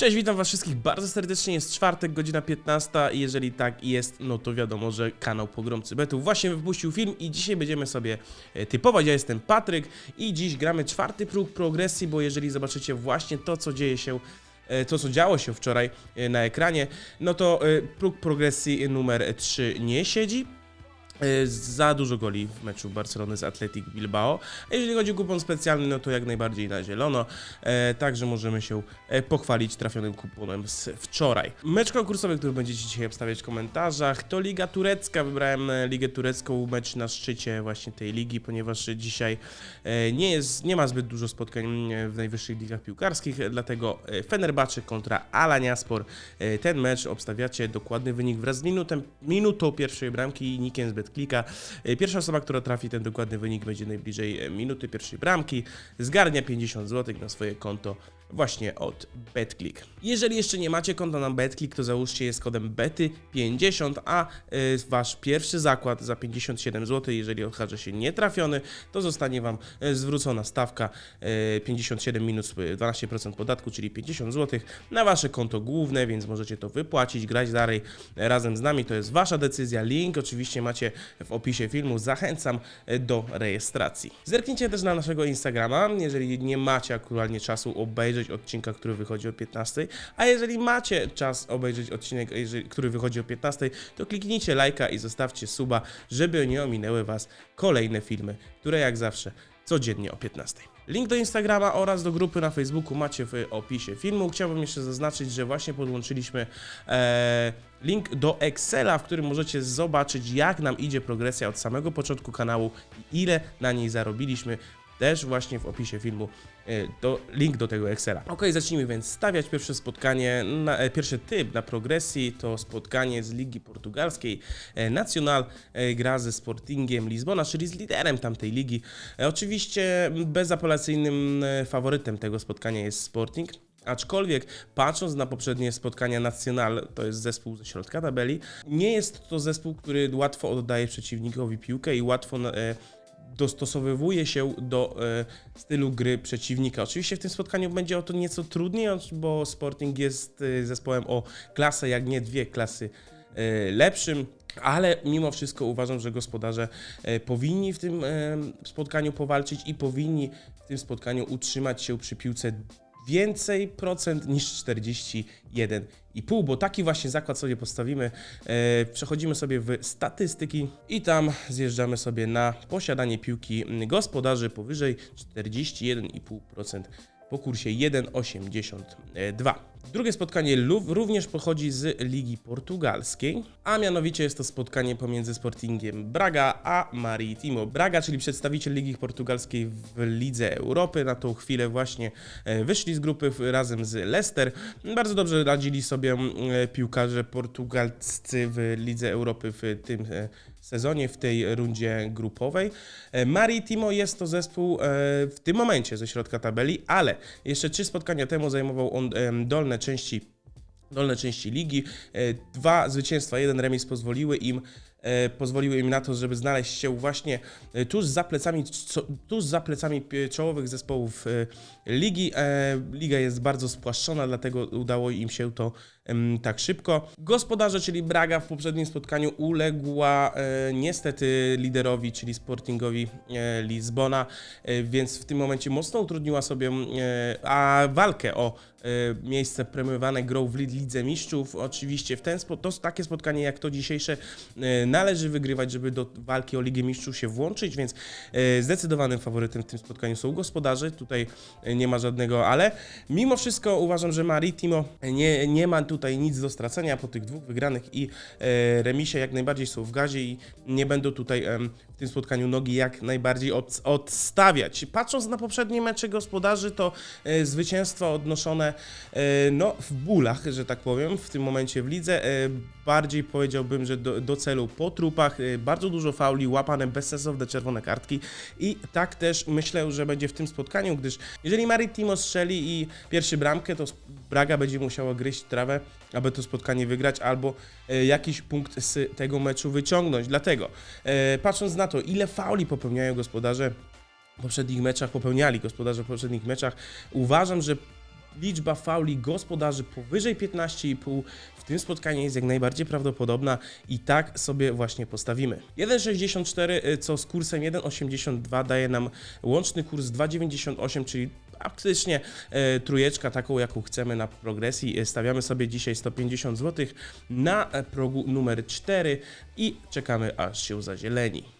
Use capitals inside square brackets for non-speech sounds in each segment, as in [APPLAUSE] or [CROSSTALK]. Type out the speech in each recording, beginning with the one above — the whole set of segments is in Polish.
Cześć, witam was wszystkich bardzo serdecznie, jest czwartek, godzina 15 i jeżeli tak jest, no to wiadomo, że kanał Pogromcy Betów właśnie wypuścił film i dzisiaj będziemy sobie e, typować, ja jestem Patryk i dziś gramy czwarty próg progresji, bo jeżeli zobaczycie właśnie to, co dzieje się e, to, co działo się wczoraj e, na ekranie, no to próg progresji numer 3 nie siedzi. E, Za dużo goli w meczu Barcelony z Athletic Bilbao. A jeżeli chodzi o kupon specjalny, no to jak najbardziej na zielono. E, także możemy się e, pochwalić trafionym kuponem z wczoraj. Mecz konkursowy, który będziecie dzisiaj obstawiać w komentarzach, to Liga Turecka. Wybrałem e, Ligę Turecką, mecz na szczycie właśnie tej ligi, ponieważ dzisiaj nie, jest, nie ma zbyt dużo spotkań w najwyższych ligach piłkarskich, dlatego Fenerbahce kontra Alanyaspor. E, Ten mecz obstawiacie dokładny wynik wraz z minutem, minutą pierwszej bramki i nikiem z BetClicka. E, Pierwsza osoba, która trafi ten dokładny wynik będzie najbliżej e, minuty pierwszej bramki, zgarnia 50 zł na swoje konto właśnie od BetClick. Jeżeli jeszcze nie macie konta na BetClick, to załóżcie je z kodem BETY50, a e, wasz pierwszy zakład za 57 zł, jeżeli okaże się nietrafiony, to zostanie wam e, zwrócona stawka e, 57 minus e, 12% podatku, czyli 50 zł na wasze konto główne, więc możecie to wypłacić, grać dalej razem z nami. To jest wasza decyzja. Link oczywiście macie w opisie filmu. Zachęcam do rejestracji. Zerknijcie też na naszego Instagrama, jeżeli nie macie aktualnie czasu obejrzeć odcinka, który wychodzi o 15, a jeżeli macie czas obejrzeć odcinek, który wychodzi o 15, to kliknijcie lajka i zostawcie suba, żeby nie ominęły was kolejne filmy, które jak zawsze codziennie o 15. Link do Instagrama oraz do grupy na Facebooku macie w opisie filmu. Chciałbym jeszcze zaznaczyć, że właśnie podłączyliśmy e, link do Excela, w którym możecie zobaczyć, jak nam idzie progresja od samego początku kanału i ile na niej zarobiliśmy. Też właśnie w opisie filmu e, do, link do tego Excela. Ok, zacznijmy więc stawiać pierwsze spotkanie, na, e, pierwszy typ na progresji to spotkanie z Ligi Portugalskiej. E, Nacional e, gra ze Sportingiem Lizbona, czyli z liderem tamtej ligi. E, Oczywiście bezapelacyjnym e, faworytem tego spotkania jest Sporting. Aczkolwiek patrząc na poprzednie spotkania Nacional, to jest zespół ze środka tabeli, nie jest to zespół, który łatwo oddaje przeciwnikowi piłkę i łatwo e, dostosowywuje się do e, stylu gry przeciwnika. Oczywiście w tym spotkaniu będzie o to nieco trudniej, bo Sporting jest e, zespołem o klasę, jak nie dwie klasy e, lepszym. Ale mimo wszystko uważam, że gospodarze powinni w tym spotkaniu powalczyć i powinni w tym spotkaniu utrzymać się przy piłce więcej procent niż 41,5, bo taki właśnie zakład sobie postawimy. E, przechodzimy sobie w statystyki i tam zjeżdżamy sobie na posiadanie piłki gospodarzy powyżej 41,5% po kursie 1,82. Drugie spotkanie lu- również pochodzi z Ligi Portugalskiej, a mianowicie jest to spotkanie pomiędzy Sportingiem Braga a Maritimo Braga, czyli przedstawiciel Ligi Portugalskiej w Lidze Europy. Na tą chwilę właśnie e, wyszli z grupy razem z Leicester. Bardzo dobrze radzili sobie e, piłkarze portugalscy w Lidze Europy w tym e, sezonie, w tej rundzie grupowej. E, Maritimo jest to zespół e, w tym momencie ze środka tabeli, ale jeszcze trzy spotkania temu zajmował on dolne części dolne części ligi. E, Dwa zwycięstwa, jeden remis pozwoliły im pozwoliły im na to, żeby znaleźć się właśnie e, tuż za plecami, tuż za plecami pi- czołowych zespołów e, ligi. E, Liga jest bardzo spłaszczona, dlatego udało im się to tak szybko. Gospodarze, czyli Braga w poprzednim spotkaniu uległa e, niestety liderowi, czyli Sportingowi e, Lizbona, e, więc w tym momencie mocno utrudniła sobie e, a walkę o e, miejsce premiowane grą w Lid- Lidze Mistrzów. Oczywiście w ten spo, to takie spotkanie jak to dzisiejsze e, należy wygrywać, żeby do walki o Ligę Mistrzów się włączyć, więc e, zdecydowanym faworytem w tym spotkaniu są gospodarze. Tutaj nie ma żadnego ale. Mimo wszystko uważam, że Maritimo nie, nie ma tutaj nic do stracenia po tych dwóch wygranych i remisie jak najbardziej są w gazie i nie będą tutaj w tym spotkaniu nogi jak najbardziej od, odstawiać. Patrząc na poprzednie mecze gospodarzy, to zwycięstwa odnoszone e, no, w bólach, że tak powiem, w tym momencie w lidze. E, bardziej powiedziałbym, że do, do celu po trupach, e, bardzo dużo fauli, łapane bezsensowne czerwone kartki i tak też myślę, że będzie w tym spotkaniu, gdyż jeżeli Maritimo strzeli i pierwszy bramkę, to Braga będzie musiała gryźć trawę, aby to spotkanie wygrać, albo jakiś punkt z tego meczu wyciągnąć. Dlatego, patrząc na to, ile fauli popełniają gospodarze w poprzednich meczach, popełniali gospodarze w poprzednich meczach, uważam, że liczba fauli gospodarzy powyżej 15,5 w tym spotkaniu jest jak najbardziej prawdopodobna i tak sobie właśnie postawimy. 1,64 y, co z kursem 1,82 daje nam łączny kurs 2,98, czyli praktycznie e, trójeczka taką, jaką chcemy na progresji. E, Stawiamy sobie dzisiaj 150 zł na e, progu numer 4 i czekamy aż się zazieleni.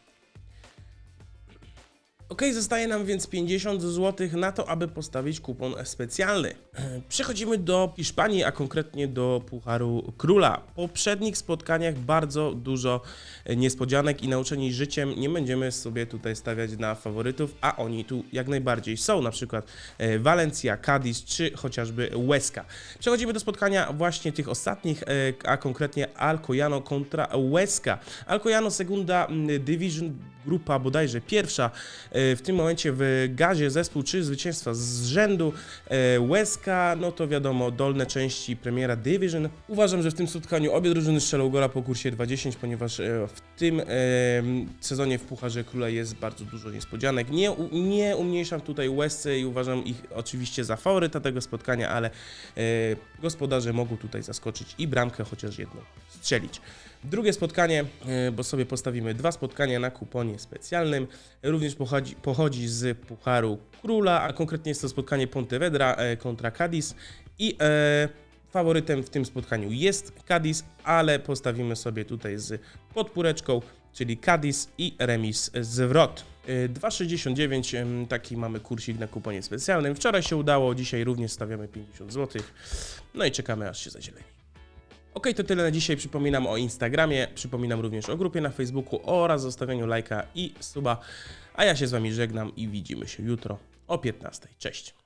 Ok, zostaje nam więc 50 zł na to, aby postawić kupon specjalny. [CLEARS THROAT] Przechodzimy do Hiszpanii, a konkretnie do Pucharu Króla. W poprzednich spotkaniach bardzo dużo niespodzianek i nauczeni życiem nie będziemy sobie tutaj stawiać na faworytów, a oni tu jak najbardziej są, na przykład e, Valencia, Cadiz czy chociażby Huesca. Przechodzimy do spotkania właśnie tych ostatnich, e, a konkretnie Alcoyano kontra Huesca. Alcoyano Segunda mm, Division, grupa bodajże pierwsza, e, w tym momencie w gazie zespół trzy zwycięstwa z rzędu. E, Huesca, no to wiadomo, dolne części premiera Division. Uważam, że w tym spotkaniu obie drużyny strzelą gola po kursie 2.10, ponieważ e, w tym e, sezonie w Pucharze Króla jest bardzo dużo niespodzianek. Nie, nie umniejszam tutaj Huesce i uważam ich oczywiście za faworyta tego spotkania, ale e, gospodarze mogą tutaj zaskoczyć i bramkę chociaż jedną strzelić. Drugie spotkanie, e, bo sobie postawimy dwa spotkania na kuponie specjalnym, również pochodzi, pochodzi z Pucharu Króla, a konkretnie jest to spotkanie Pontevedra e, kontra Cadiz i e, faworytem w tym spotkaniu jest Cadiz, ale postawimy sobie tutaj z podpóreczką, czyli Cadiz i remis zwrot. E, 2,69 em, taki mamy kursik na kuponie specjalnym. Wczoraj się udało, dzisiaj również stawiamy 50 zł. No i czekamy aż się zazieleni. Ok, to tyle na dzisiaj. Przypominam o Instagramie, przypominam również o grupie na Facebooku oraz zostawieniu lajka i suba. A ja się z Wami żegnam i widzimy się jutro o 15. Cześć.